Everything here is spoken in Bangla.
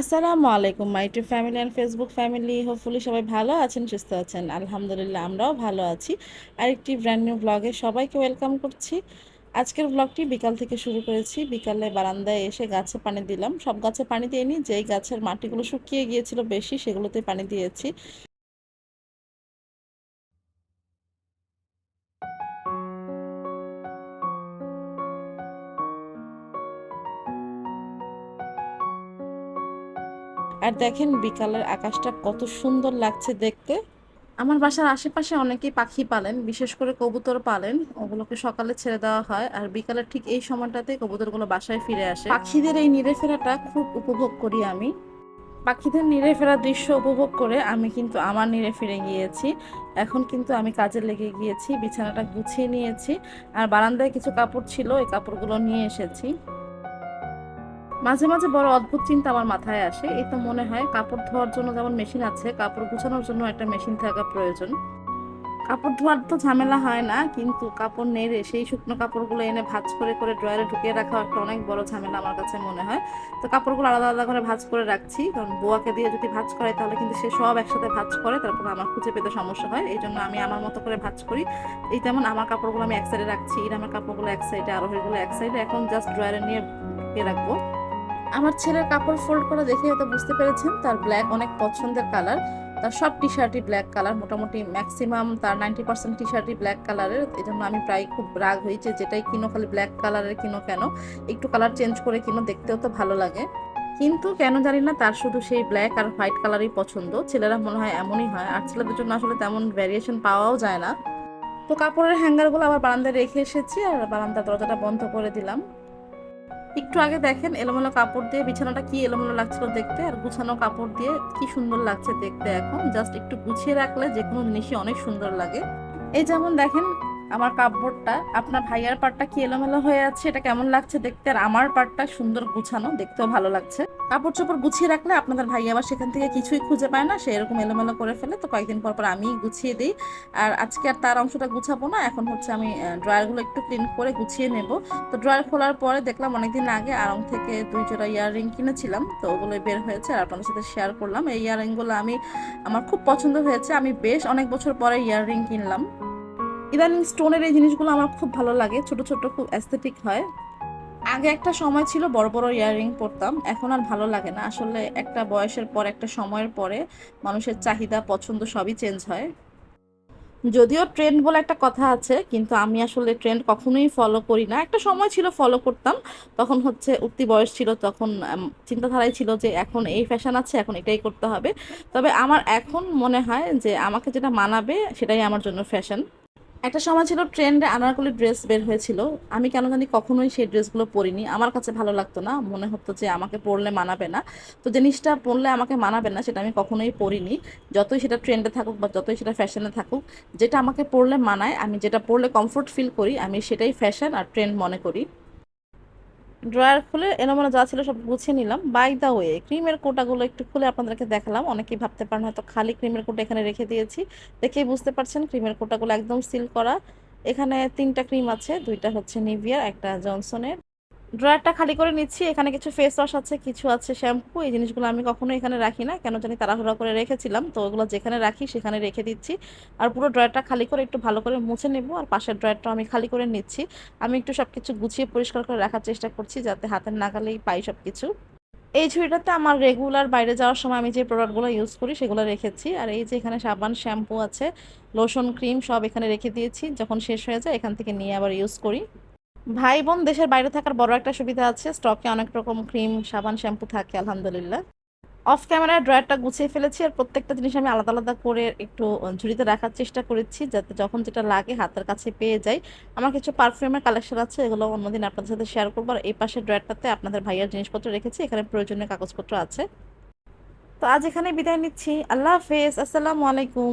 আসসালামু আলাইকুম, my to family and Facebook family. Hopefully সবাই ভালো আছেন, সুস্থ আছেন। আলহামদুলিল্লাহ, আমরাও ভালো আছি। আরেকটি ব্র্যান্ড নিউ ব্লগে সবাইকে ওয়েলকাম করছি। আজকের ব্লগটি বিকাল থেকে শুরু করেছি। বিকালে বারান্দায় এসে গাছে পানি দিলাম। সব গাছে পানি দিয়ে দিইনি, যেই গাছের মাটিগুলো শুকিয়ে গিয়েছিল বেশি সেগুলোতে পানি দিয়েছি। আর দেখেন বিকালের আকাশটা কত সুন্দর লাগছে দেখতে। আমার বাসার আশেপাশে অনেকেই পাখি পালেন, বিশেষ করে কবুতর পালেন। ওগুলোকে সকালে ছেড়ে দেওয়া হয় আর বিকালে ঠিক এই সময়টাতে কবুতরগুলো বাসায় ফিরে আসে। পাখিদের এই নিরে ফেরাটা খুব উপভোগ করি আমি। পাখিদের নিরে ফেরা দৃশ্য উপভোগ করে আমি কিন্তু আমার নিরে ফিরে গিয়েছি। এখন কিন্তু আমি কাজে লেগে গিয়েছি, বিছানাটা গুছিয়ে নিয়েছি। আর বারান্দায় কিছু কাপড় ছিল, এই কাপড়গুলো নিয়ে এসেছি। মাঝে মাঝে বড় অদ্ভুত চিন্তা আমার মাথায় আসে। এই তো মনে হয় কাপড় ধোয়ার জন্য যেমন মেশিন আছে, কাপড় গুছানোর জন্য একটা মেশিন থাকা প্রয়োজন। কাপড় ধোয়ার তো ঝামেলা হয় না, কিন্তু কাপড় নেড়ে সেই শুকনো কাপড়গুলো এনে ভাঁজ করে করে ড্রয়ারে ঢুকিয়ে রাখা একটা অনেক বড় ঝামেলা আমার কাছে মনে হয়। তো কাপড়গুলো আলাদা আলাদা করে ভাঁজ করে রাখছি, কারণ বোয়াকে দিয়ে যদি ভাঁজ করে তাহলে কিন্তু সে সব একসাথে ভাঁজ করে, তারপর আমার খুঁজে পেতে সমস্যা হয়। এই জন্য আমি আমার মতো করে ভাঁজ করি। এই তেমন আমার কাপড়গুলো আমি এক সাইডে রাখছি আমার কাপড়গুলো এক সাইডে আরোহীগুলো এক সাইডে এখন জাস্ট ড্রয়ারে নিয়ে রাখব। আমার ছেলের কাপড় ফোল্ড করা দেখে হয়তো বুঝতে পেরেছেন, তার ব্ল্যাক অনেক পছন্দের কালার তার সব টি শার্টই ব্ল্যাক কালার মোটামুটি ম্যাক্সিমাম তার নাইনটি পার্সেন্ট টি শার্টই ব্ল্যাক কালারের এই জন্য আমি প্রায় খুব রাগ হয়েছে যেটাই কিনো খালি ব্ল্যাক কালারের কিনো কেন? একটু কালার চেঞ্জ করে কিনো, দেখতেও তো ভালো লাগে। কিন্তু কেন জানি না, তার শুধু সেই ব্ল্যাক আর হোয়াইট কালারই পছন্দ। ছেলেরা মনে হয় এমনই হয়, আর ছেলেদের জন্য আসলে তেমন ভ্যারিয়েশন পাওয়াও যায় না। তো কাপড়ের হ্যাঙ্গারগুলো আবার বারান্দায় রেখে এসেছি, আর বারান্দার দরজাটা বন্ধ করে দিলাম। একটু আগে দেখেন এলোমেলো কাপড় দিয়ে বিছানাটা কি এলোমেলো লাগছিল দেখতে আর গুছানো কাপড় দিয়ে কি সুন্দর লাগছে দেখতে এখন। জাস্ট একটু গুছিয়ে রাখলে যে কোনো জিনিসই অনেক সুন্দর লাগে। এই যেমন দেখেন আমার কাপড়টা, আপনার ভাইয়ার পাটটা কি এলোমেলো হয়ে আছে? এটা কেমন লাগছে দেখতে? আর আমার পাটটা সুন্দর গুছানো, দেখতেও ভালো লাগছে। কাপড় চোপড় গুছিয়ে রাখলে আপনাদের ভাই আবার সেখান থেকে কিছুই খুঁজে পায় না, সে এরকম এলোমেলো করে ফেলে। তো কয়েকদিন পর পর আমি গুছিয়ে দিই। আর আজকে আর তার অংশটা গুছাবো না, এখন হচ্ছে আমি ড্রয়ারগুলো একটু ক্লিন করে গুছিয়ে নেব। তো ড্রয়ার খোলার পরে দেখলাম অনেকদিন আগে আরং থেকে দুই জোড়া ইয়াররিং কিনেছিলাম, তো ওগুলো বের হয়েছে আর আপনাদের সাথে শেয়ার করলাম। এই ইয়াররিংগুলো আমি, আমার খুব পছন্দ হয়েছে। আমি বেশ অনেক বছর পরে ইয়াররিং কিনলাম। ইদানিং স্টোনের এই জিনিসগুলো আমার খুব ভালো লাগে। ছোট ছোট খুব অ্যাস্থেটিক হয়। আগে একটা সময় ছিল বড় বড় ইয়াররিং পরতাম। এখন আর ভালো লাগে না। আসলে একটা বয়সের পর, একটা সময়ের পরে মানুষের চাহিদা, পছন্দ সবই চেঞ্জ হয়। যদিও ট্রেন্ড বলে একটা কথা আছে, কিন্তু আমি আসলে ট্রেন্ড কখনোই ফলো করি না। একটা সময় ছিল ফলো করতাম। তখন হচ্ছে উঠতি বয়স ছিল, তখন চিন্তাধারাই ছিল যে এখন এই ফ্যাশন আছে, এখন এটাই করতে হবে। তবে আমার এখন মনে হয় যে আমাকে যেটা মানাবে সেটাই আমার জন্য ফ্যাশন একটা সময় ছিল ট্রেন্ডে আনারকলি ড্রেস বের হয়েছিল। আমি কেন জানি কখনোই সেই ড্রেসগুলো পরিনি। আমার কাছে ভালো লাগতো না। মনে হতো যে আমাকে পরলে মানাবে না। তো জিনিসটা পরলে আমাকে মানাবে না সেটা আমি কখনোই পরিনি। যতই সেটা ট্রেন্ডে থাকুক বা যতই সেটা ফ্যাশনে থাকুক, যেটা আমাকে পরলে মানায়, আমি যেটা পরলে কমফোর্ট ফিল করি, আমি সেটাই ফ্যাশন আর ট্রেন্ড মনে করি। ড্রয়ার খুলে এলোমেলো যা ছিল সব গুছিয়ে নিলাম। বাই দা ওয়ে ক্রিমের কোটাগুলো একটু খুলে আপনাদেরকে দেখালাম। অনেকেই ভাবতে পারেন হয়তো খালি ক্রিমের কোটা এখানে রেখে দিয়েছি। দেখেই বুঝতে পারছেন ক্রিমের কোটাগুলো একদম সিল করা। এখানে তিনটা ক্রিম আছে, দুইটা হচ্ছে নিভিয়ার একটা জনসনের ড্রয়ারটা খালি করে নিচ্ছি। এখানে কিছু ফেস ওয়াশ আছে, কিছু আছে শ্যাম্পু এই জিনিসগুলো আমি কখনো এখানে রাখি না। কেন জানি তাড়াহুড়া করে রেখেছিলাম, তো ওগুলো যেখানে রাখি সেখানে রেখে দিচ্ছি। আর পুরো ড্রয়ারটা খালি করে একটু ভালো করে মুছে নেব, আর পাশের ড্রয়ারটা আমি খালি করে নিচ্ছি। আমি একটু সব কিছু গুছিয়ে পরিষ্কার করে রাখার চেষ্টা করছি, যাতে হাতের নাগালেই পাই সব কিছু এই ঝুড়িটাতে আমার রেগুলার বাইরে যাওয়ার সময় আমি যে প্রোডাক্টগুলো ইউজ করি সেগুলো রেখেছি। আর এই যে এখানে সাবান শ্যাম্পু আছে লোশন ক্রিম সব এখানে রেখে দিয়েছি। যখন শেষ হয়ে যায়, এখান থেকে নিয়ে আবার ইউজ করি। ভাই বোন দেশের বাইরে থাকার বড় একটা সুবিধা আছে, স্টকে অনেক রকম ক্রিম, সাবান, শ্যাম্পু থাকে, আলহামদুলিল্লাহ। অফ ক্যামেরায় ড্রয়ারটা গুছিয়ে ফেলেছি আর প্রত্যেকটা জিনিস আমি আলাদা আলাদা করে একটু ঝুড়িতে রাখার চেষ্টা করেছি যাতে যখন যেটা লাগে হাতের কাছে পেয়ে যাই। আমার কিছু পারফিউমের কালেকশন আছে, এগুলো অন্যদিন আপনাদের সাথে শেয়ার করব আর এই পাশের ড্রয়ারটাতে আপনাদের ভাইয়ার জিনিসপত্র রেখেছি, এখানে প্রয়োজনীয় কাগজপত্র আছে। তো আজ এখানে বিদায় নিচ্ছি, আল্লাহ হাফেজ, আসসালামু আলাইকুম।